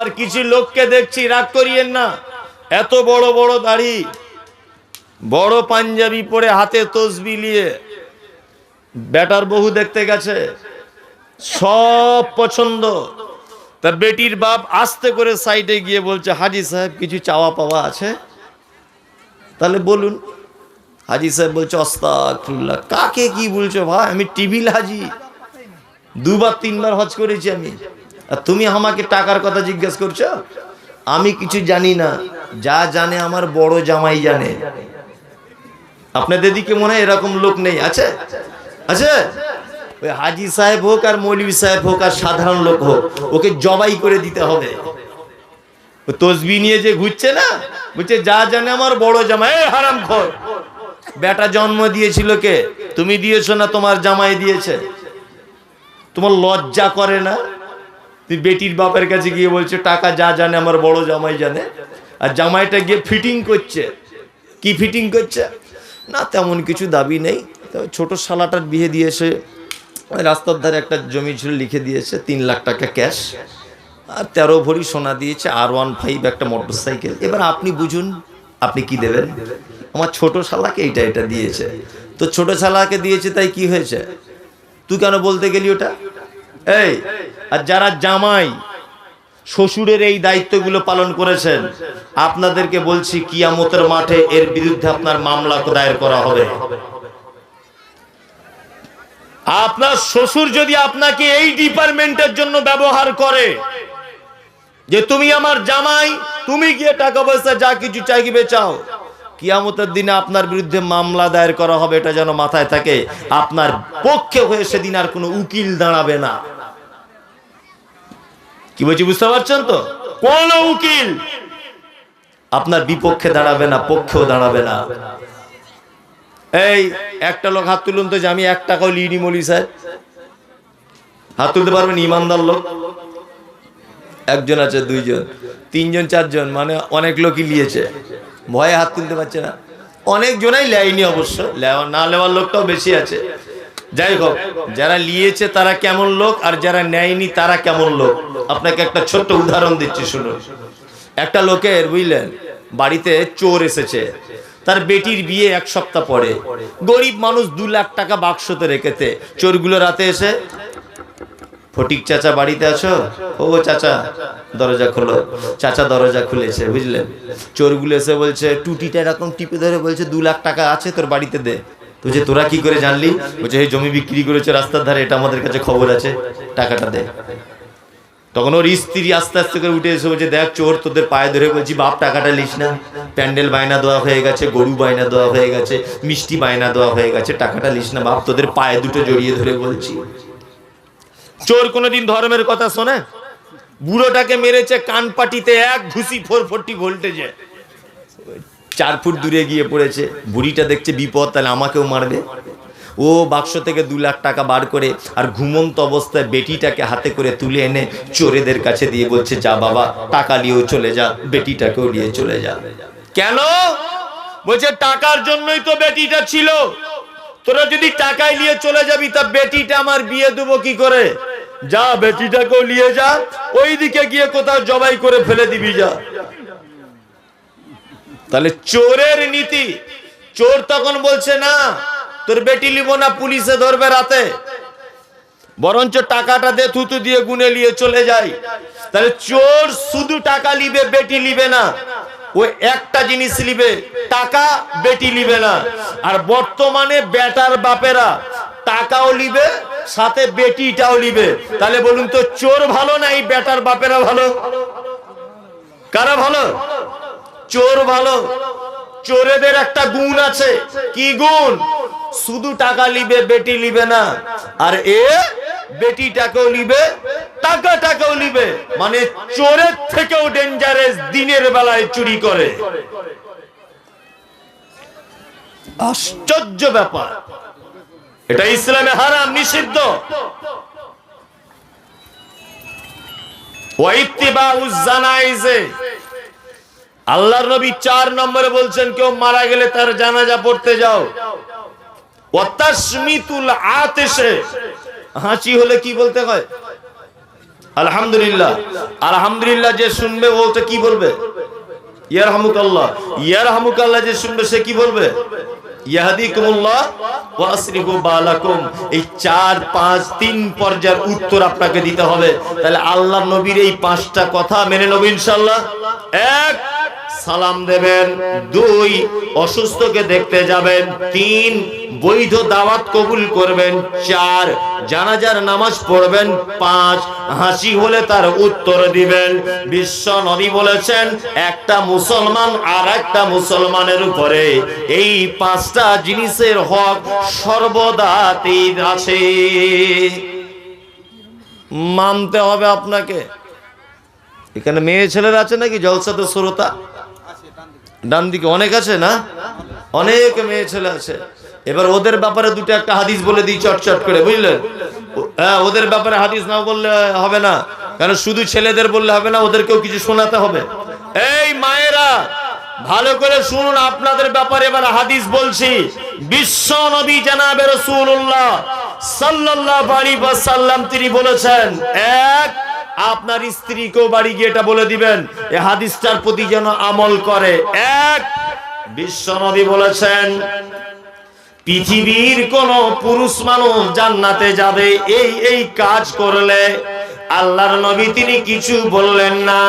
আর কিছু লোককে দেখছি, রাগ করিয়েন না। এত বড় বড় দাড়ি, বড় পাঞ্জাবি পরে হাতে তসবি নিয়ে বেটার বহু দেখতে গেছে। সব পছন্দ। তা বেটির বাপ আস্তে করে সাইডে গিয়ে বলছে, হাজি সাহেব, কিছু চাওয়া পাওয়া আছে? তাহলে বলুন। হাজি সাহেব বলছে অস্তাকুল্লাহ কাকে কি বলছো ভাই? আমি টিভিল হাজি। দুবার তিনবার হজ করেছি আমি। আর তুমি আমাকে টাকার কথা জিজ্ঞেস করছ? আমি কিছু জানি না। যা জানে আমার বড় জামাই জানে। আপনাদের দিকে মনে হয় এরকম লোক নেই? আছে? আছে? ওই হাজি সাহেব হোক আর মৌলভী সাহেব হোক আর সাধারণ লোক হোক, ওকে জবাই করে দিতে হবে। তসবি নিয়ে যে ঘুরছে না, বলছে, যা জানে আমার বড় জামাই। হারাম খোর। বেটা জন্ম দিয়েছিল কে? তুমি দিয়েছ না তোমার জামাই দিয়েছে? তোমার লজ্জা করে না? তুই বেটির বাপের কাছে গিয়ে বলছে, টাকা যা জানে, আমার বড় জামাই জানে। আর জামাইটা গিয়ে ফিটিং করছে। কি ফিটিং করছে? না, তেমন কিছু দাবি নেই। ছোট শালাটার বিয়ে দিয়েছে। রাস্তার ধারে একটা জমি ছিল, লিখে দিয়েছে তিন লাখ টাকা ক্যাশ আর তেরো ভরি সোনা দিয়েছে আর ওয়ান ফাইভ একটা মোটর সাইকেল এবার আপনি বুঝুন, আপনি কি দেবেন? আমার ছোট শালাকে এইটা, এটা দিয়েছে। তো ছোট শালাকে দিয়েছে, তাই কি হয়েছে? তুই কেন বলতে গেলি ওটা? এই, আর যারা জামাই, শ্বশুরের এই দায়িত্বগুলো পালন করেছেন, আপনাদেরকে বলছি, কিয়ামতের মাঠে এর বিরুদ্ধে আপনার মামলা দায়ের করা হবে। আপনার শ্বশুর যদি আপনাকে এই ডিপার্টমেন্টের জন্য ব্যবহার করে, যে তুমি আমার জামাই, তুমি গিয়ে টাকা পয়সা যা কিছু চাইবে চাও, কিয়ামতের দিনে আপনার বিরুদ্ধে মামলা দায়ের করা হবে, এটা যেন মাথায় থাকে। আপনার পক্ষে হয়ে সেদিন আর কোনো উকিল দাঁড়াবে না। বলছি বুঝতে পারছেন তো? কোন উকিল। আপনার বিপক্ষে দাঁড়াবে না পক্ষেও দাঁড়াবে না। এই একটা লোক হাত তুলুন তো যে আমি এক টাকাও লিনি মলি স্যার হাত তুলতে পারবেন ইমানদার লোক? একজন আছে দুইজন তিনজন চারজন মানে অনেক লোকই নিয়েছে ভয়ে হাত তুলতে পারছে না। অনেক জনাই লেয়নি অবশ্য না নেওয়ার লোকটাও বেশি আছে। যাই হোক, যারা নিয়েছে তারা কেমন লোক আর যারা নেয়নি তারা কেমন লোক। আপনাকে একটা ছোট্ট উদাহরণ দিচ্ছি, শুনুন। একটা লোকের, বুঝলেন, বাড়িতে চোর এসেছে। তার বেটির বিয়ে এক সপ্তাহ পরে। গরিব মানুষ দু লাখ টাকা বাক্সতে রেখেতে চোরগুলো রাতে এসে, ফটিক চাচা বাড়িতে আছো? ও চাচা, দরজা খোলো। চাচা দরজা খুলেছে, বুঝলেন। চোরগুলো এসে বলছে, টুটিটা এরকম টিপে ধরে বলছে, দু লাখ টাকা আছে তোর বাড়িতে দে। তো যে তোরা কি করে জানলি? বলছে এই জমি বিক্রি করেছে রাস্তার ধারে, এটা আমাদের কাছে খবর আছে। টাকাটা দে। তখন ওর স্ত্রী আস্তে আস্তে করে উঠে এসে বলছে, দেখ, চোর তোদের পায়ে ধরে বলছি, বাপ, টাকাটা লিস না। প্যান্ডেল বায়না দেওয়া হয়ে গেছে, গরু বায়না দেওয়া হয়ে গেছে, মিষ্টি বায়না দেওয়া হয়ে গেছে, টাকাটা লিস না, বাপ, তোদের পায়ে দুটো জড়িয়ে ধরে বলছি। চোর কোনোদিন ধর্মের কথা শোনে? বুড়োটাকে মেরেছে কান পাটিতে এক ঘুষি ফোর ফোরটি ভোল্টেজে। চার ফুট দূরে গিয়ে পড়েছে। বুড়িটা দেখছে বিপদ, তাহলে আমাকেও মারবে। ও বাক্স থেকে দু লাখ টাকা বার করে আর ঘুমন্ত অবস্থায় বেটিটাকে হাতে করে তুলে এনে চোরেদের কাছে দিয়ে বলছে, যা বাবা, টাকা নিয়েও চলে যা, বেটিটাকেও নিয়ে চলে যা। কেন? বলছে, টাকার জন্যই তো বেটিটা ছিল। তোরা যদি টাকায় নিয়ে চলে যাবি, তা বেটিটা আমার বিয়ে দেবো কি করে? যা, বেটিটাকেও নিয়ে যা। ওই দিকে গিয়ে কোথাও জবাই করে ফেলে দিবি যা। তাহলে চোরের নীতি। চোর তখন বলছে, না, তোর বেটি লিব না, পুলিশে ধরবে রাতে। বরঞ্চ টাকাটা দে, থুতু দিয়ে গুনে নিয়ে চলে যায় তাহলে চোর শুধু টাকা লিবে, বেটি লিবে না। ও একটা জিনিস লিবে, টাকা, বেটি লিবে না। আর বর্তমানে বেটার বাপেরা টাকাও লিবে, সাথে বেটিটাও লিবে। তাহলে বলুন তো, চোর ভালো না এই বেটার বাপেরা ভালো? কারা ভালো? চোর ভালো। চোরেদের একটা গুণ আছে। কি গুণ? শুধু টাকা লিবে বেটি লিবে না। আর এ বেটি টাকাও লিবে টাকা টাকাও লিবে মানে চোরের থেকেও ডেঞ্জারাস দিনের বেলায় চুরি করে। আশ্চর্য ব্যাপার। এটা ইসলামে হারাম, নিষিদ্ধ। ওয়াইত্তিবাউজ জানাইজে। আল্লাহর নবী চার নম্বরে বলছেন, কেউ মারা গেলে তার জানাজা পড়তে যাও। ওয়াতাসমিতুল আতেশে। হাঁচি হলে কি বলতে হয়? আলহামদুলিল্লাহ। আলহামদুলিল্লাহ যে শুনবে, ও তো কি বলবে? ইয়ার হামুকাল্লাহ ইয়ার হামুকাল্লাহ যে শুনবে, সে কি বলবে? এই চার, পাঁচ, তিন পর্যায়ের উত্তর আপনাকে দিতে হবে। তাহলে আল্লাহ নবীর এই পাঁচটা কথা মেনে নেব ইনশাল্লাহ এক সালাম দেবেন। দুই, অসুস্থকে দেখতে যাবেন। তিন, বৈধ দাওয়াত কবুল করবেন। চার, জানাজার নামাজ পড়বেন। পাঁচ, হাসি হলে তার উত্তর দিবেন। বিশ্ব নবী বলেছেন, একটা মুসলমান আর একটা মুসলমানের উপরে। এই পাঁচটা জিনিসের হক সর্বদা তীর আছে। মানতে হবে আপনাকে। এখানে মেয়ে ছেলেরা আছে নাকি? জলসাতে শ্রোতা ডান দিকে অনেক আছে না? অনেক মেয়ে ছেলে আছে। এবার ওদের ব্যাপারে দুটো একটা হাদিস বলে দিই চটচট করে, বুঝলেন? হ্যাঁ ওদের ব্যাপারে হাদিস না বললে হবে না। কারণ শুধু ছেলেদের বললে হবে না, ওদেরকেও কিছু শোনাতে হবে। এই মায়েরা, ভালো করে শুনুন আপনাদের ব্যাপারে এবার হাদিস বলছি। বিশ্ব নবী জানাবে রসুল্লাহ ওয়াসাল্লাম, তিনি বলেছেন, এক আপনার স্ত্রীকেও বাড়ি গিয়ে এটা বলে দিবেন, এ হাদিসটার প্রতি যেন আমল করে। এক, বিশ্বনবী বলেছেন, পৃথিবীর কোন পুরুষ মানুষ জান্নাতে যাবে, এই এই কাজ করলে আল্লাহর নবী তিনি কিছু বললেন না,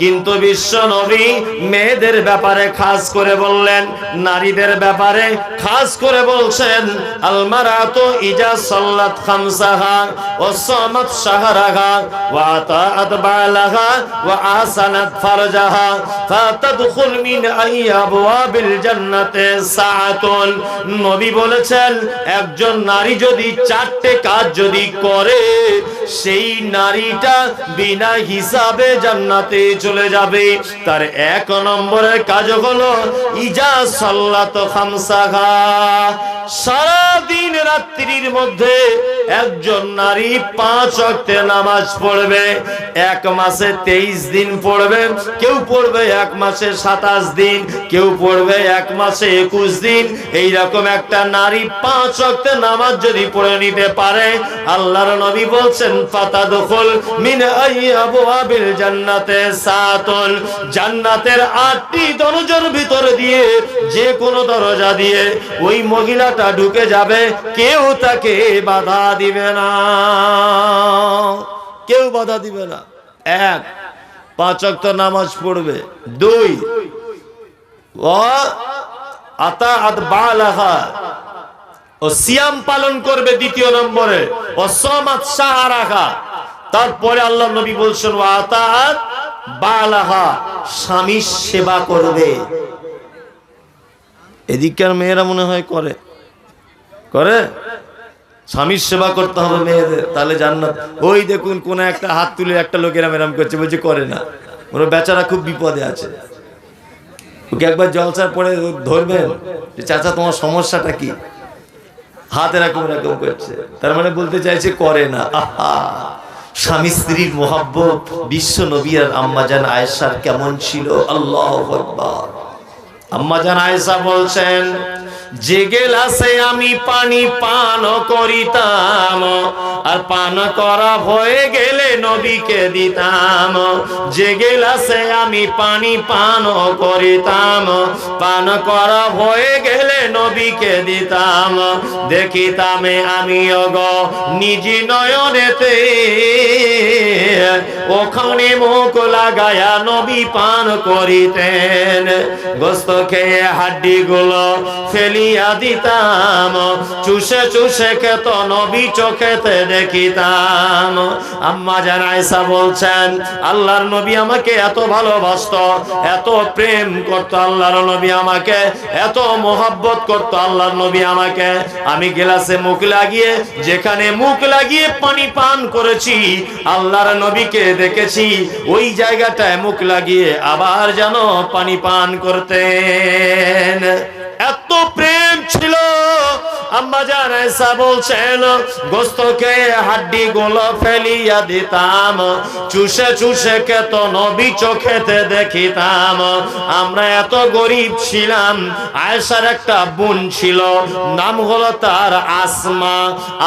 কিন্তু বিশ্ব নবী মেয়েদের ব্যাপারে খাস করে বললেন, নারীদের ব্যাপারে খাস করে বলছেন ইজা খামসাহা শাহরাহা ওয়া বালাহা ওয়া ফারজাহা ফাতাদখুল মিন জান্নাতে সাআতুন। নবী বলেছেন, একজন নারী যদি চারটে কাজ যদি করে, সেই নারীটা বিনা হিসাবে জান্নাতে চলে যাবে। তার এক নম্বরের কাজ হলো, ইজা সাল্লাত খামসাহা। সারা দিন রাত্রির মধ্যে একজন নারী পাঁচ অক্টে নামাজ পড়বে। এক মাসে তেইশ দিন পড়বে। কেউ পড়বে এক মাসে সাতাশ দিন, কেউ পড়বে এক মাসে একুশ দিন। এইরকম একটা নারী পাঁচ অক্টে নামাজ যদি পড়ে নিতে পারে, আল্লাহর নবী বলছেন পাতা দখল মিন আবওয়াবিল জান্নাতে সাতুল জান্নাতের আটটি দরজার ভিতর দিয়ে, যে কোনো দরজা দিয়ে ওই মহিলাটা ঢুকে যাবে, কেউ তাকে বাধা দিবে না। কেউ বাধা দিবে না। এক, পাঁচ অক্ত নামাজ পড়বে। দুই আতা আত বালাহা। ও সিয়াম পালন করবে দ্বিতীয় নম্বরে। ও সমাত সাহারাহা। তারপরে আল্লাহ নবী বলছেন বালাহা স্বামীর সেবা করবে। এদিককার মেয়েরা মনে হয় করে। করে? স্বামীর সেবা করতে হবে মেয়েদের, তাহলে জান্নাত। ওই দেখুন, কোন একটা হাত তুলে একটা লোকেরা মেরাম করছে, বলছে করে না। ওর বেচারা খুব বিপদে আছে। ওকে একবার জলসার পরে ধরবেন যে, চাচা, তোমার সমস্যাটা কি? হাত এরকম এরকম করছে। তার মানে বলতে চাইছে, করে না। আহা! স্বামী স্ত্রীর মোহাব্বত বিশ্ব নবী আর আম্মাজান আয়েশার কেমন ছিল? আল্লাহ আম্মাজান আয়েশা বলছেন যে গেলাসে আমি পানি পান করিতাম, আর পান করা হয়ে গেলে নবীকে দিতাম। যে গেলাসে আমি পানি পান করিতাম, পান করা হয়ে গেলে নবীকে দিতাম। দেখিতামে আমি অগ নিজ নয়নেতে, ওখানে মুখ লাগায়া নবী পান করিতেন। গোস্ত খেয়ে হাড্ডি গুলো ফেলিয়া দিতাম। চুষে চুষে খেত, নবী চোখেতে দেখিতাম। আম্মা জান আয়েশা বলছেন, আল্লাহর নবী আমাকে এত ভালোবাসত, এত প্রেম করতো, আল্লাহর নবী আমাকে, এত মোহাব্বত করতো, আল্লাহর নবী আমাকে। আমি গ্লাসে মুখ লাগিয়ে, যেখানে মুখ লাগিয়ে পানি পান করেছি, আল্লাহর নবীকে দেখেছি, ওই জায়গাটায় মুখ লাগিয়ে আবার যেন পানি পান করতেন। এত প্রেম ছিল। আম্মা আয়েশা বলছেন, গোস্তকে হাড্ডি গুলো ফেলিয়া দিতাম, চুষে চুষে কেত নবী চোখেতে দেখিতাম। আমরা এত গরিব ছিলাম, আয়েশার একটা বোন ছিল, নাম হলো তার আসমা।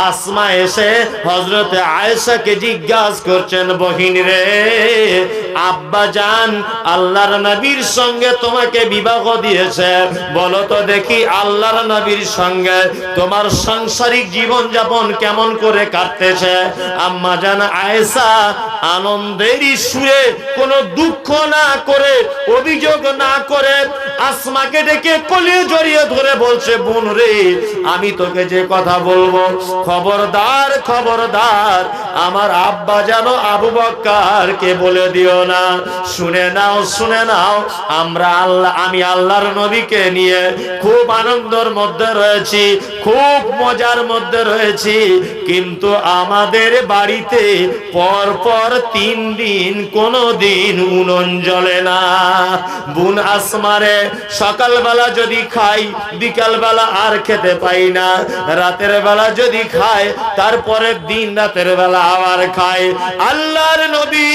আসমা এসে হজরতে আয়েশাকে জিজ্ঞাসা করছেন, বহিন রে, আব্বা জান আল্লাহর নবীর সঙ্গে তোমাকে বিবাহ দিয়েছে, বলো তো দেখি আল্লাহর নবীর সঙ্গে তোমার সাংসারিক জীবন যাপন কেমন করে কাটতেছে? আম্মা জান আয়েসা আনন্দেরই সুরে কোনো দুঃখ না করে, অভিযোগ না করে আসমাকে ডেকে কোলে জড়িয়ে ধরে বলছে, বোন রে, আমি তোকে যে কথা বলব, খবরদার খবরদার, আমার আব্বা জানো আবু বক্কারকে বলে দিও না। শুনে নাও শুনে নাও, আমরা আল্লাহ, আমি আল্লাহর নবীকে নিয়ে খুব আনন্দের মধ্যে রয়েছি, খুব মজার মধ্যে রয়েছি। কিন্তু আমাদের বাড়িতে পর পর তিন দিন কোনো দিন উনন জ্বলে না। বুন আসমারে সকালবেলা যদি খাই, বিকালবেলা আর খেতে পাই না। রাতের বেলা যদি খায় তারপরের দিন রাতের বেলা আবার খায় আল্লাহর নবী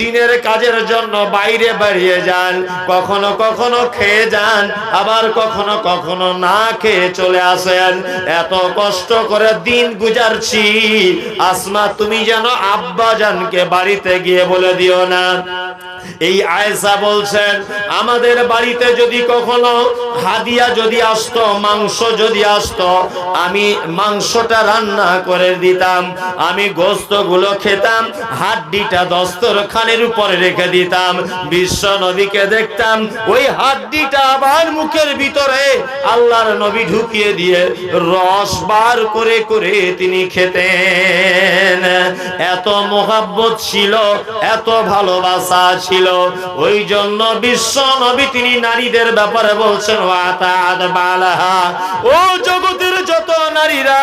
দিনের কাজের জন্য বাইরে বেরিয়ে যান, কখনো কখনো খেয়ে যান, আবার কখনো কখনো না খেয়ে চলে আসেন। এত কষ্ট করে দিন গুজারছি। আসমা, তুমি যেন আব্বা জানকে বাড়িতে গিয়ে বলে দিও না। এই আয়েশা বলছেন, আমাদের বাড়িতে যদি কখনো হাদিয়া যদি আসতো, মাংস যদি আসতো, আমি মাংসটা রান্না করে দিতাম, আমি গোস্তগুলো খেতাম, হাড্ডিটা দস্তরখানের উপরে রেখে দিতাম, বিশ্ব নবীকে দেখতাম, ওই হাড্ডিটা আবার মুখের ভিতরে আল্লাহর নবী ঢুকিয়ে দিয়ে রস বার করে করে তিনি খেতেন। এত মোহাব্বত ছিল, এত ভালোবাসা ছিল। ওই জন্য বিশ্ব নবী তিনি নারীদের ব্যাপারে বলছেন ও জগতের যত নারীরা,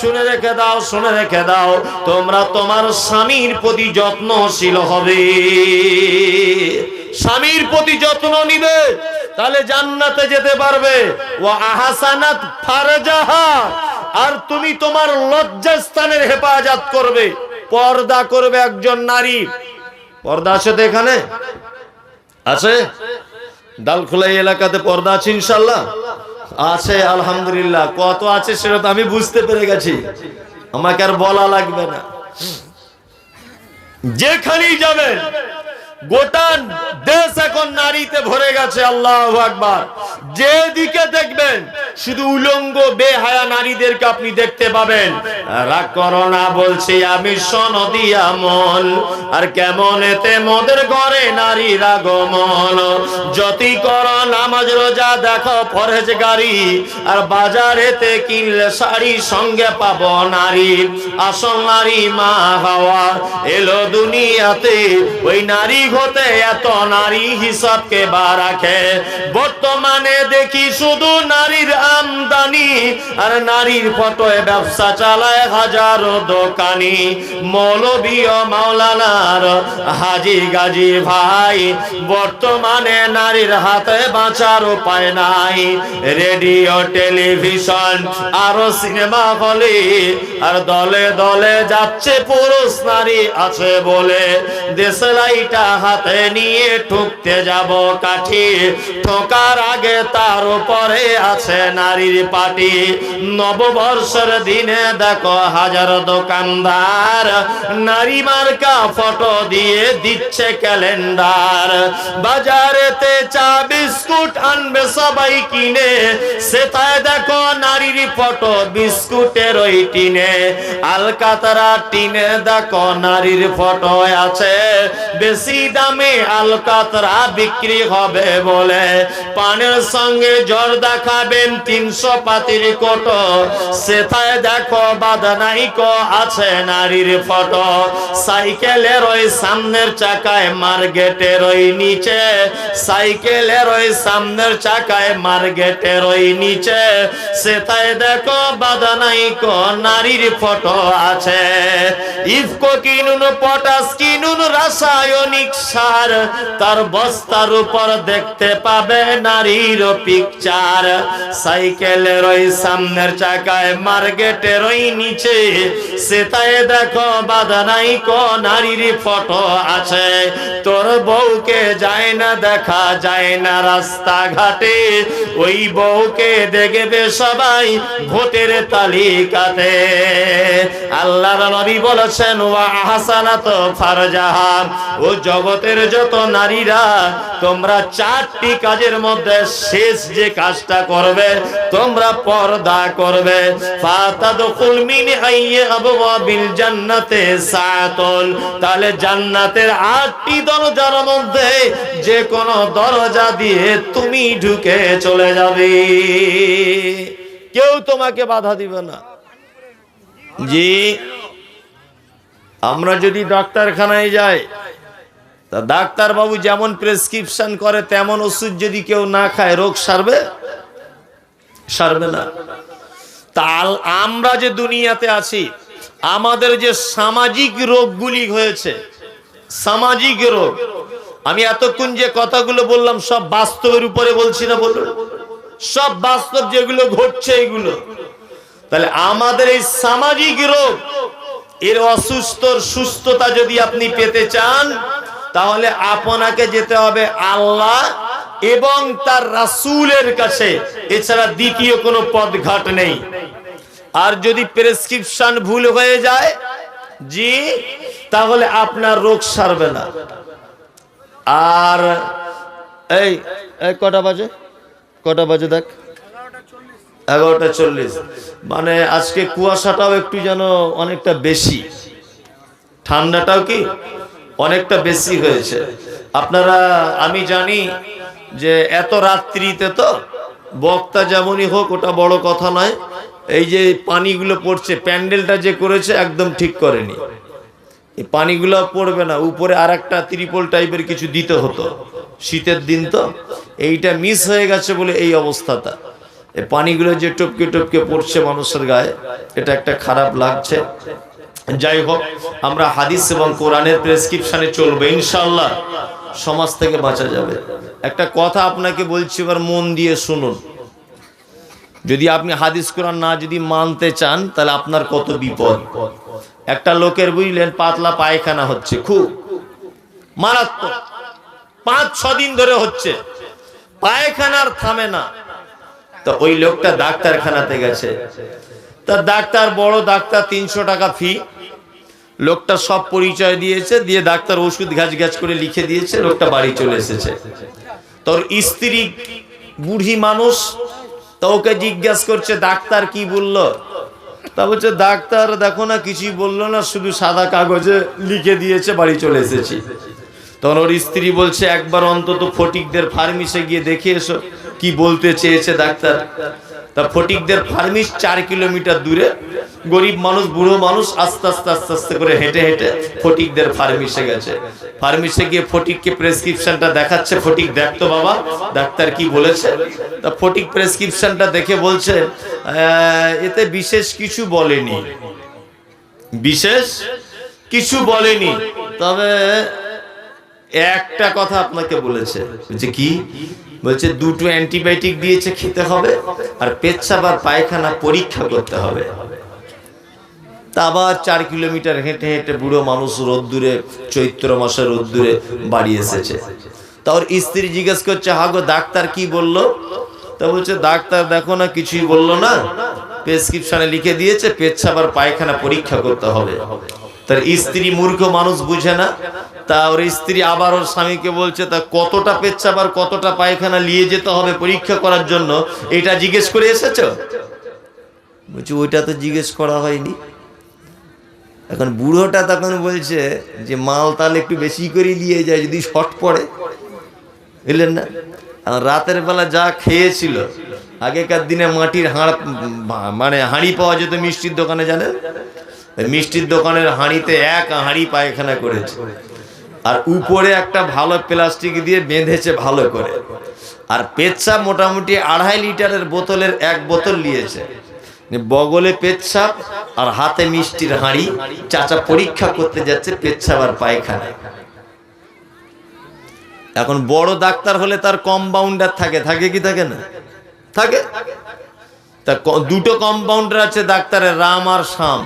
শুনে রেখে দাও, শুনে রেখে দাও, তোমরা তোমার স্বামীর প্রতি যত্নশীল হবে। স্বামীর প্রতি যত্ন নিবে, তাহলে জান্নাতে যেতে পারবে। ও আহাসানাত ফারজাহা। আর তুমি তোমার লজ্জাস্থানের হেফাজত করবে, পর্দা করবে একজন নারী পর্দা আছে তো এখানে? আছে? ডালখোলাই এলাকাতে পর্দা আছে ইনশাল্লাহ আছে, আলহামদুলিল্লাহ। কত আছে সেটা তো আমি বুঝতে পেরে গেছি। আমাকে আর বলা লাগবে না। যেখানেই যাবেন গোটা দেশ এখন নারীতে ভরে গেছে, আল্লাহ আকবার। যেদিকে দেখবেন, শুধু উলঙ্গ, বেহায়া নারীদেরকে আপনি দেখতে পাবেন। রাগ করো না, বলছি আমি সনদিয়া মন। আর কেমন এতে মোদের ঘরে নারীর আগমন। যতি কর নামাজ, রোজা দেখো পরেজ গাড়ি আর বাজারেতে কিনলে শাড়ি, সঙ্গে পাব নারী। আসল নারী মা হাওয়া। এলো দুনিয়াতে, ওই নারী হতে এত নারী হিসাবকে বা রাখে। বর্তমানে দেখি শুধু নারীর আমদানি আর নারীর ফটোয় ব্যবসা চালায় হাজারো দোকানি। মৌলবী ও মাওলানার হাজি গাজি ভাই, বর্তমানে নারীর হাতে বাঁচার উপায় নাই। রেডিও, টেলিভিশন আরও সিনেমা হলে আর দলে দলে যাচ্ছে পুরুষ নারী আছে বলে। দেশলাইটা হাতে নিয়ে ঠুকতে যাব কাঠি। ঠোকার আগে তার উপরে আছে নারীর পাটি। নববর্ষের দিনে দেখো হাজার দোকানদার। নারী মার্কা ফটো দিয়ে দিচ্ছে ক্যালেন্ডার। বাজারেতে চা, বিস্কুট আনবে সবাই কিনে। সেটায় দেখো নারীর ফটো বিস্কুটের ওই টিনে। আলকাতারা টিনে দেখো নারীর ফটো আছে। বেশি দামে আলকাতরা বিক্রি হবে বলে। পানের সঙ্গে জর্দা খাবেন তিনশো পাতির কোটো। সেথায় দেখো বাদনাইক আছে নারীর ফটো। সাইকেলের ওই সামনের চাকায় মার্কেটের ওই নিচে। সাইকেলের ওই সামনের চাকায় মার্কেটের ওই নিচে। সেথায় দেখো বাদনাইক নারীর ফটো আছে। ইফকো কিনুন, পটাশ কিনুন, রাসায়নিক সার তার বস্তার উপর দেখতে পাবে নারীর পিকচার সাইকেলের ওই সামনের চাকায়, মার্কেটের ওই নিচে। সেটায় দেখো, বাধা নাই কো, নারীর ফটো আছে। তোর বউকে যায় না, দেখা যায় না রাস্তাঘাটে। ওই বউকে দেখবে সবাই ভোটের তালিকাতে। আল্লাহর নবী বলেছেন, ওয়া হাসানাত ফারজাহা। ও জগতের যত নারীরা, তোমরা চারটি কাজের মধ্যে শেষ যে কাজটা করবে, তোমরা পর্দা করবে। তাহলে জান্নাতের আটটি দরজার মধ্যে যে কোন দরজা দিয়ে তুমি ঢুকে চলে যাবে। কেউ তোমাকে বাধা দিবে না। জি, আমরা যদি ডাক্তারখানায় যাই তা ডাক্তার বাবু যেমন প্রেসক্রিপশন করে, তেমন ওষুধ যদি কেউ না খায়, রোগ সারবে? সারবে না। তা আল- আমরা যে দুনিয়াতে আছি, আমাদের যে সামাজিক রোগগুলি হয়েছে, সামাজিক রোগ, আমি এতক্ষণ যে কথাগুলো বললাম, সব বাস্তবের উপরে বলছি না বলুন? সব বাস্তব যেগুলো ঘটছে এগুলো। তাহলে আমাদের এই সামাজিক রোগ, এর অসুস্থর সুস্থতা যদি আপনি পেতে চান তাহলে আপনাকে যেতে হবে আল্লাহ এবং তার রাসুলের কাছে। এছাড়া দ্বিতীয় কোনো পদঘাট নেই। আর যদি প্রেসক্রিপশন ভুল হয়ে যায়, জি, তাহলে আপনার রোগ সারবে না। আর এই কটা বাজে? কটা বাজে দেখ? এগারোটা চল্লিশ। মানে আজকে কুয়াশাটাও একটু যেন অনেকটা বেশি। ঠান্ডাটাও কি? অনেকটা বেশি হয়েছে। আপনারা, আমি জানি যে এত রাত্রিতে তো বক্তা যেমনই হোক, ওটা বড় কথা নয়, এই যে পানিগুলো পড়ছে, প্যান্ডেলটা যে করেছে একদম ঠিক করেনি। এই পানিগুলো পড়বে না, উপরে আর একটা ত্রিপল টাইপের কিছু দিতে হতো। শীতের দিন তো, এইটা মিস হয়ে গেছে বলে এই অবস্থাটা। এই পানিগুলো যে টপকে টপকে পড়ছে মানুষের গায়ে, এটা একটা খারাপ লাগছে। যাই হোক আমরা হাদিস এবং কোরআনের প্রেসক্রিপশনে চলবো ইনশাল্লাহ সমাজ থেকে বাঁচা যাবে। একটা কথা আপনাকে বলছি, এবার মন দিয়ে শুনুন। যদি আপনি হাদিস, কোরআন না যদি মানতে চান, তাহলে আপনার কত বিপদ? একটা লোকের বুঝলেন, পাতলা পায়খানা হচ্ছে, খুব। মারাত্মক। পাঁচ, ছ দিন ধরে হচ্ছে। পায়খানার থামে না। তো ওই লোকটা ডাক্তারখানাতে গেছে। তা ডাক্তার বড়, ডাক্তার তিনশো টাকা ফি লোকটা সব পরিচয় দিয়েছে, দিয়ে ডাক্তার ওষুধ গাছ গাছ করে লিখে দিয়েছে, লোকটা বাড়ি চলে এসেছে। তোর স্ত্রী বুড়ি মানুষ, তো ওকে জিজ্ঞাসা করছে, ডাক্তার কি বলল? তা বলছে, ডাক্তার দেখো না, কিছুই বলল না, শুধু সাদা কাগজে লিখে দিয়েছে, বাড়ি চলে এসেছি। তখন ওর স্ত্রী বলছে, একবার অন্তত ফটিকদের ফার্মিসে গিয়ে দেখে এসো, কি বলতে চেয়েছে ডাক্তার? তা ফটিকদের ফার্মিস চার কিলোমিটার দূরে, গরিব মানুষ, বুড়ো মানুষ আস্তে আস্তে আস্তে আস্তে করে হেঁটে হেঁটে ফটিকদের ফার্মিসে গেছে। ফার্মিসে গিয়ে ফটিককে প্রেসক্রিপশনটা দেখাচ্ছে, ফটিক দেখতো বাবা, ডাক্তার কি বলেছে? তা ফটিক প্রেসক্রিপশনটা দেখে বলছে এতে বিশেষ কিছু বলেনি। বিশেষ কিছু বলেনি। তবে একটা কথা আপনাকে বলেছে বলছে কি? বলছে, দুটো অ্যান্টিবায়োটিক দিয়েছে, খেতে হবে, আর পেচ্ছাপ আর পায়খানা পরীক্ষা করতে হবে। তা আবার চার কিলোমিটার হেঁটে হেঁটে বুড়ো মানুষ রোদ্দুরে, চৈত্র মাসে রোদ্দুরে বাড়ি এসেছে। তা ওর স্ত্রী জিজ্ঞেস করছে হাগো ডাক্তার কি বলল? তা বলছে, ডাক্তার দেখো না, কিছুই বলল না। প্রেসক্রিপশনে লিখে দিয়েছে, পেচ্ছাপ আর পায়খানা পরীক্ষা করতে হবে। তার স্ত্রী মূর্খ মানুষ বুঝে না। তা ওর স্ত্রী আবার ওর স্বামীকে বলছে, তা কতটা পেচ্ছাপ আর কতটা পায়খানা নিয়ে যেতে হবে পরীক্ষা করার জন্য? এটা জিজ্ঞেস করে এসেছ? বলছি, ওইটা তো জিজ্ঞেস করা হয়নি। এখন বুড়োটা তখন বলছে যে, মাল তাহলে একটু বেশি করে নিয়ে যায়, যদি শর্ট পড়ে। বুঝলেন না? রাতের বেলা যা খেয়েছিল, আগেকার দিনে মাটির হাঁড় মানে হাঁড়ি পাওয়া যেত মিষ্টির দোকানে, জানেন? মিষ্টির দোকানের হাঁড়িতে এক হাঁড়ি পায়খানা করেছে। আর উপরে একটা ভালো প্লাস্টিক দিয়ে বেঁধেছে ভালো করে। আর পেচ্ছাপ মোটামুটি আড়াই লিটারের বোতলের এক বোতল নিয়েছে। বগলে পেচ্ছাপ আর হাতে মিষ্টির হাঁড়ি। চাচা পরীক্ষা করতে যাচ্ছে পেচ্ছাপ আর পায়খানা এখন বড় ডাক্তার হলে তার কম্পাউন্ডার থাকে। থাকে কি থাকে না? থাকে। তা দুটো কম্পাউন্ডার আছে ডাক্তারের, রাম আর শাম।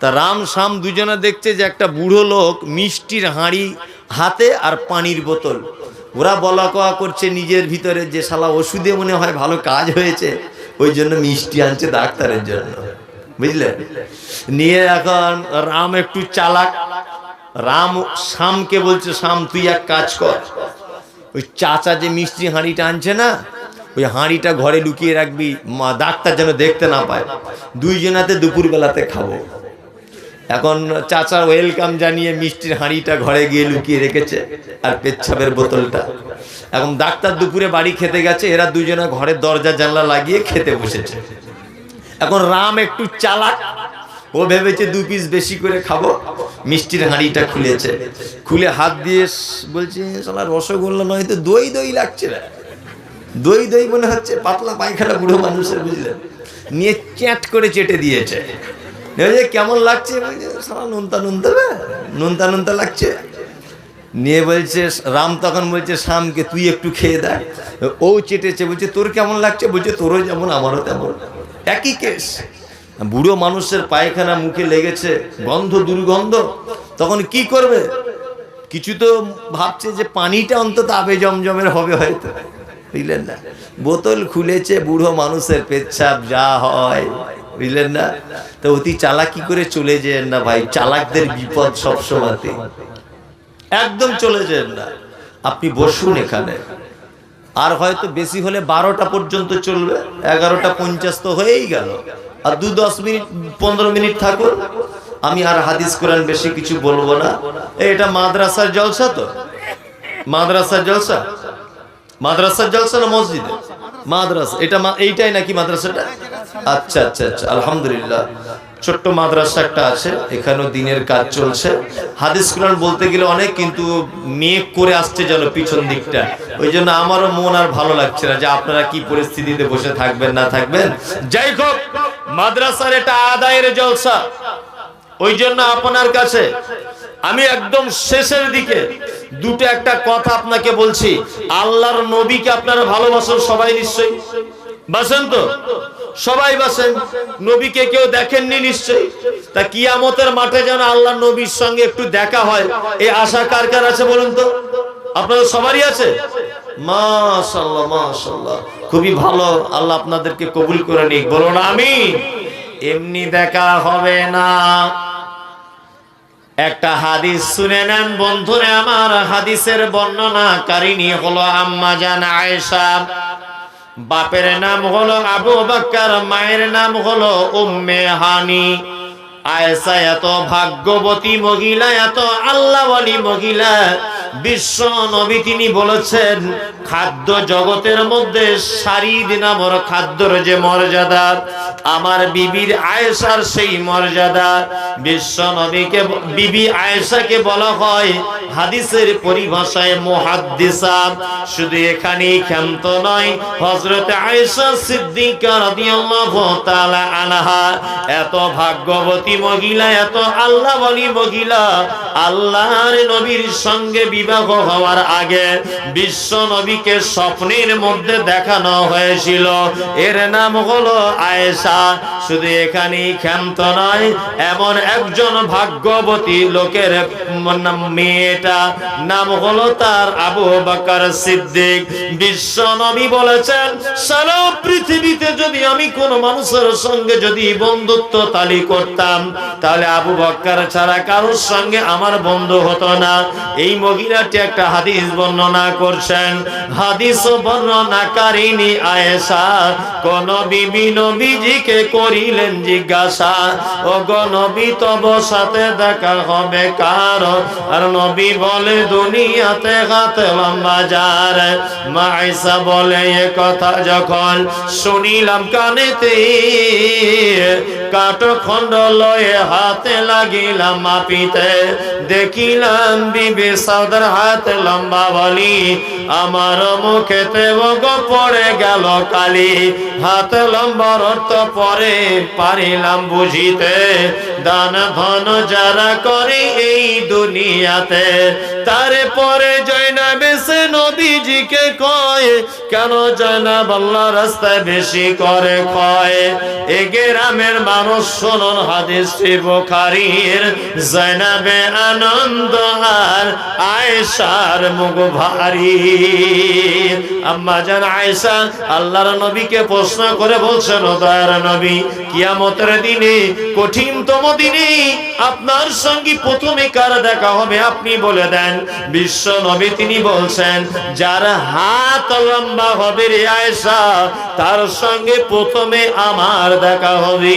তা রাম শাম দুজনে দেখছে যে একটা বুড়ো লোক মিষ্টির হাঁড়ি হাতে আর পানির বোতল। ওরা বলা কওয়া করছে নিজের ভিতরে যে শালা ওষুধে মনে হয় ভালো কাজ হয়েছে, ওই জন্য মিষ্টি আনছে ডাক্তারের জন্য। বুঝলে? নিয়ে এখন রাম একটু চালাক। রাম শামকে বলছে শাম তুই এক কাজ কর। ওই চাচা যে মিষ্টি হাঁড়িটা আনছে না, ওই হাঁড়িটা ঘরে লুকিয়ে রাখবি, মা ডাক্তার যেন দেখতে না পায়। দুইজনাতে দুপুরবেলাতে খাব। এখন চাচা ওয়েলকাম জানিয়ে মিষ্টির হাঁড়িটা ঘরে গিয়ে লুকিয়ে রেখেছে আর পেচ্ছাপের বোতলটা। এখন ডাক্তার দুপুরে বাড়ি খেতে গেছে, এরা দুজনে ঘরের দরজা জানলা লাগিয়ে খেতে বসেছে। এখন রাম একটু চালাক, ও ভেবেছে দু পিস বেশি করে খাব। মিষ্টির হাঁড়িটা খুলেছে। খুলে হাত দিয়ে বলছে সালা রসগোল্লা নয় তো দই দই লাগছে না। দই দই মনে হচ্ছে, পাতলা পায়খানা বুড়ো মানুষের বুঝলেন নিয়ে চ্যাট করে চেটে দিয়েছে। বলছে, কেমন লাগছে? সালা নুনতা নুনতা বে, নুনতা নুনতা লাগছে। নিয়ে বলছে রাম তখন বলছে শামকে তুই একটু খেয়ে দেখ। ও চেটেছে বলছে তোর কেমন লাগছে? বলছে তোরও যেমন আমারও তেমন। একই কেস। বুড়ো মানুষের পায়খানা মুখে লেগেছে গন্ধ দুর্গন্ধ। তখন কি করবে? কিছু তো ভাবছে যে পানিটা অন্তত আবে জমজমের হবে হয়তো। বুঝলেন না? বোতল খুলেছে বুড়ো মানুষের পেচ্ছাপ যা হয়। বুঝলেন না? তো অতি চালাকি করে চলে যেন না ভাই, চালাকদের বিপদ সবসময়তে একদম চলে যেন না। আপনি বসুন এখানে। আর হয়তো বেশি হলে বারোটা পর্যন্ত চলবে, এগারোটা পঞ্চাশ তো হয়েই গেল। আর দু দশ মিনিট, পনেরো মিনিট থাকুন। আমি আর হাদিস কোরআন বেশি কিছু বলব না। এটা মাদ্রাসার জলসা তো? মাদ্রাসার জলসা? মাদ্রাসার জলসা না মসজিদে মাদ্রাসা, এটা এইটাই নাকি মাদ্রাসাটা আচ্ছা আচ্ছা আচ্ছা আলহামদুলিল্লাহ। ছোট্ট মাদ্রাসা একটা আছে, এখানেও দিনের কাজ চলছে। হাদিস কোরআন বলতে গেলে অনেক কিন্তু মেঘ করে আসছে যেন পিছন দিকটা। ওই জন্য আমারও মন আর ভালো লাগছে না যে আপনারা কি পরিস্থিতিতে বসে থাকবেন, না থাকবেন। যাই হোক, মাদ্রাসার এটা আদায়ের জলসা। ওই জন্য আপনার কাছে আমি একদম শেষের দিকে দুটো একটা কথা আপনাকে বলছি। আল্লাহর নবীকে আপনারা ভালোবাসেন সবাই নিশ্চয়ই। বাসেন তো? সবাই বাসেন? নবীকে কেউ দেখেননি নিশ্চয়ই? তা কিয়ামতের মাঠে যেন আল্লাহ নবীর সঙ্গে একটু দেখা হয় এই আশা কার কার আছে বলুন তো? আপনাদের সবারই আছে? মাশাল্লাহ মাশাল্লাহ খুবই ভালো, আল্লাহ আপনাদেরকে কবুল করে নিক। বলুন আমি এমনি দেখা হবে না। একটা হাদিস শুনে নেন বন্ধুরে, আমার হাদিসের বর্ণনা কারিনী হলো আম্মা জান আয়েশা। বাপের নাম হলো আবু বাক্কার, মায়ের নাম হলো উম্মে হানি। আয়েশা এত ভাগ্যবতী মহিলা, এত আল্লাহওয়ালি মহিলা। বিশ্ব নবী তিনি বলেছেন, খাদ্য জগতের মধ্যে সারিদ নামর খাদ্যর যে মর্যাদা, আমার বিবির আয়েশার সেই মর্যাদা। বিশ্ব নবীকে, বিবি আয়েশাকে বলা হয় হাদিসের পরিভাষায় মুহাদ্দিসা। শুধু এখানেই ক্ষান্ত নয়, হযরতে আয়েশা সিদ্দিকা রাদিয়াল্লাহু তাআলা আনহা এত ভাগ্যবতী মহিলা, এত আল্লাহওয়ালি মহিলা, আল্লাহর নবীর সঙ্গে বিবাহ হওয়ার আগে বিশ্ব নবীকে স্বপ্নের মধ্যে দেখানো হয়েছিল। এর নাম হলো আয়েশা। শুধু এখানেই ক্ষান্ত নয়, এমন একজন ভাগ্যবতী লোকের মেয়েটা, নাম হলো তার আবু বকর সিদ্দিক। বিশ্ব নবী বলেছেন, সারা পৃথিবীতে যদি আমি কোন মানুষের সঙ্গে যদি বন্ধুত্ব তালি করতাম তাহলে আবু বক্কর ছাড়া কারোর সঙ্গে আমার বন্ধু হতো না। এই মহিলাটি একটা হাদিস বর্ণনা করছেন। হাদিস বর্ণনাকারিনী আয়েশা, কোন বিবি নবীজিকে করিলেন জিজ্ঞাসা ও নবী, তব সাথে দেখা হবে কার? আর নবী বলে, দুনিয়াতে হাতে লম্বা যার। মাইসা বলে, এ কথা যখন শুনিলাম কানেতে কাঠ খণ্ড লয়ে হাতে লাগিলাম মাপিতে। দেখিলাম বিবি সাউদার হাত লম্বা বলি, আমার মুখেতে গো পড়ে গেল কালি। হাত লম্বার অর্থ পরে পারিলাম বুঝিতে। দান ধন যারা করে এই দুনিয়াতে, তারে পরে জয়নাবে সে নবীজিকে কয়, কেন জয়নাব আল্লাহ রাস্তায় বেশি করে কয় এ গ্রামের মানুষ শোনন হাদিস বোখারির জয়নাবে আনন্দ আর আয়েশার মুখ ভারী। আম্মা জান আয়েশা, আল্লাহর নবীকে প্রশ্ন করে বলছেন, ও দয়ার নবী, কিয়ামতের দিনে, কঠিনতম দিনে আপনার সঙ্গে প্রথমে কার দেখা হবে আপনি বলে দেন। বিশ্ব নবী তিনি বলছেন, যার হাত লম্বা হবে রে আয়েশা, তার সঙ্গে প্রথমে আমার দেখা হবে।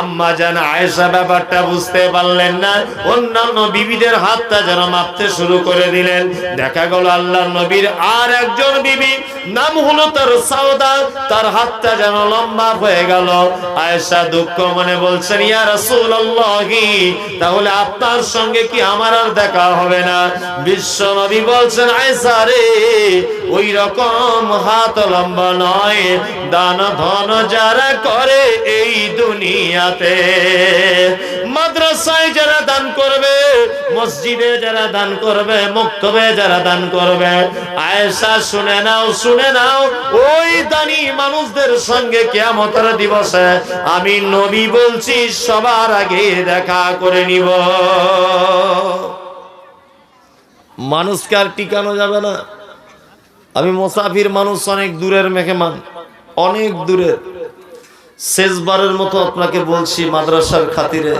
আম্মা জান আয়েশা ব্যাপারটা বুঝতে পারলেন না। অন্যান্য বিবিদের হাতটা যেন মাপতে শুরু করে দিলেন। দেখা গেল আল্লাহ নবীর আর একজন বিবি, নাম হলো তার সাউদা তার হাতটা যেন লম্বা হয়ে গেল। আয়েশা দুঃখ মনে বলছেন, ইয়া রাসূলুল্লাহি, তাহলে আপনার সঙ্গে কি আমার আর দেখা হবে না? বিশ্ব নবী বলছেন, আয়েশা রে, ওই রকম হাত লম্বা নয়। দান ধন যারা করে এই দুনিয়াতে। মাদ্রাসায় যারা দান করবে, মসজিদে যারা দান করবে, মক্তবে যারা দান করবে, আয়েশা শুনে নাও শুনে নাও, ওই দানি মানুষদের সঙ্গে কেয়ামতের দিবসে আমি নবী বলছি, সবার আগে দেখা করে নিব। মানুষকে আর টিকানো যাবে না। আমি মোসাফির মানুষ অনেক দূরের মেহমান, অনেক দূরের। শেষবারের মতো আপনাকে বলছি মাদ্রাসার খাতিরে।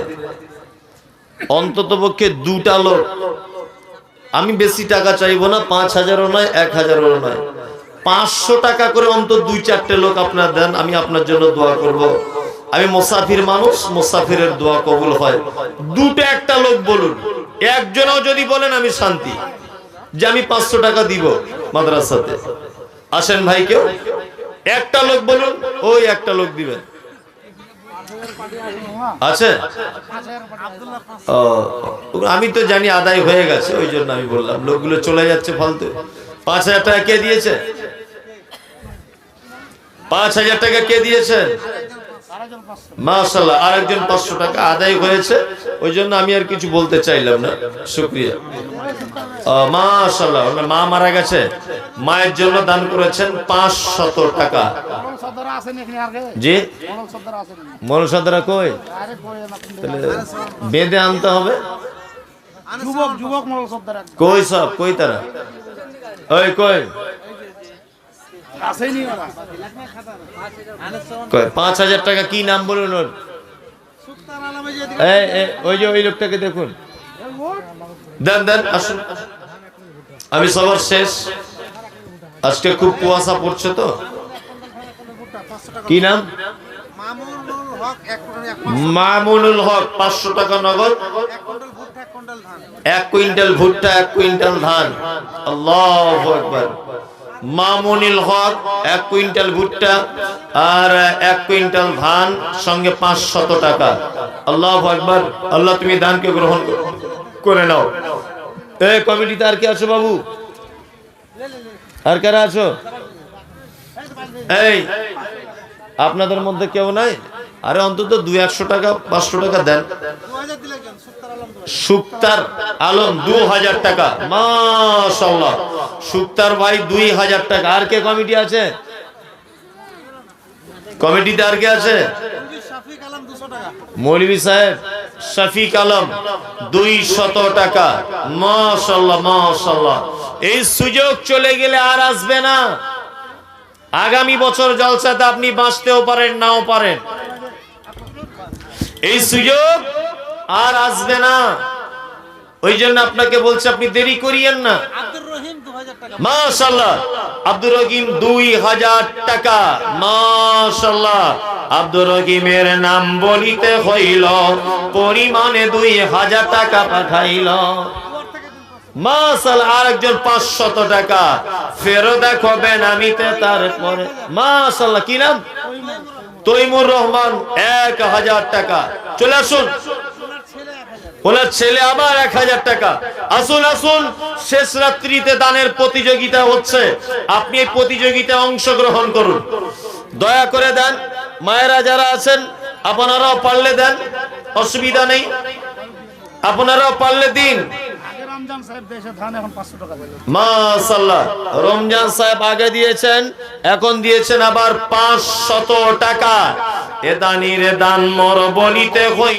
অন্তত পক্ষে দুটা লোক। আমি বেশি টাকা চাইব না, পাঁচ হাজারও নয়, এক হাজারও নয়। পাঁচশো টাকা করে অন্তত দুই চারটে লোক আপনার দেন, আমি আপনার জন্য দোয়া করব। আমি মোসাফির মানুষ, মোসাফিরের দোয়া কবুল হয়। দুটো একটা লোক বলুন। একজনও যদি বলেন আমি শান্তি। যে আমি পাঁচশো টাকা দিব মাদ্রাসাতে। আসেন ভাই কেউ। একটা লোক বলুন, ওই একটা লোক দিবেন। আছে? আমি তো জানি আদায় হয়ে গেছে, ওই জন্য আমি বললাম, লোকগুলো চলে যাচ্ছে ফালতু। পাঁচ হাজার টাকা কে দিয়েছে? পাঁচ হাজার টাকা কে দিয়েছে? মাশাল্লাহ আরেকজন পাঁচশো টাকা আদায় হয়েছে, ওই জন্য আমি আর কিছু বলতে চাইলাম না, শুক্রিয়া। মাশাল্লাহ মা মারা গেছে। মায়ের জন্য দান করেছেন পাঁচ শত টাকা? জি? মরল সর্দার কই বেঁধে আনতে হবে। যুবক যুবক মরল সর্দার কই সব? কই তারা? ওই কই? পাঁচ হাজার টাকা কি নাম বলুন ওর? ওই যে ওই লোকটাকে দেখুন। দেন দেন, আসুন। আমি সবার শেষ। আজকে খুব কুয়াশা পড়ছে তো। কি নাম? মামুনুল হক, পাঁচশো টাকা নগদ। এক কুইন্টাল ভুট্টা, এক কুইন্টাল ধান। মামুনিল হক, এক কুইন্টাল ভুট্টা আর এক কুইন্টাল ধান, সঙ্গে পাঁচশত টাকা। আল্লাহ একবার আল্লাহ তুমি ধানকে গ্রহণ করে। নাও। এ, কমিটিতে আর কে আছো বাবু? আর কারা আছো? এই, আপনাদের মধ্যে কেউ নাই? আরে, অন্তত দুই একশো টাকা, পাঁচশো টাকা দেন। সুক্তার আলম দু হাজার টাকা। মাশাল্লাহ সুক্তার ভাই দুই হাজার টাকা। আর কে কমিটি আছে? কমিটিতে আর কে আছে? মৌলভী সাহেব, শফিক আলম দুই শত টাকা। মাশাল্লাহ মাশাল্লাহ এই সুযোগ চলে গেলে আর আসবে না। আগামী বছর জলসাতে আপনি বাঁচতেও পারেন, নাও পারেন। এই সুযোগ আর আসবে না। ওই জন্য আপনাকে বলছে, আপনি দেরি করিয়েন না। মাশাল্লাহ আব্দুর রহিম দুই হাজার টাকা। মাশাল্লাহ আব্দুর রহিমের নাম বলিতে হইল পরিমাণে দুই হাজার টাকা পাঠাইল। মাসাল আরেকজন পাঁচশত টাকা। ফেরো দেখো বেনামিতে তারপরে। মাশাল্লাহ কি নাম? তৈমুর রহমান। এক হাজার টাকা। চলে আসুন। ওনার ছেলে আবার এক হাজার টাকা। আসুন আসুন শেষ রাত্রিতে দানের প্রতিযোগিতা হচ্ছে। আপনি এই প্রতিযোগিতায় অংশগ্রহণ করুন। দয়া করে দেন মায়েরা যারা আছেন আপনারাও পারলে দেন অসুবিধা নেই। আপনারাও পারলে দিন। রমজান সাহেব আগে দিয়েছেন এখন দিয়েছেন আবার পাঁচ শত টাকা। এ দানির দান মর বলিতে হই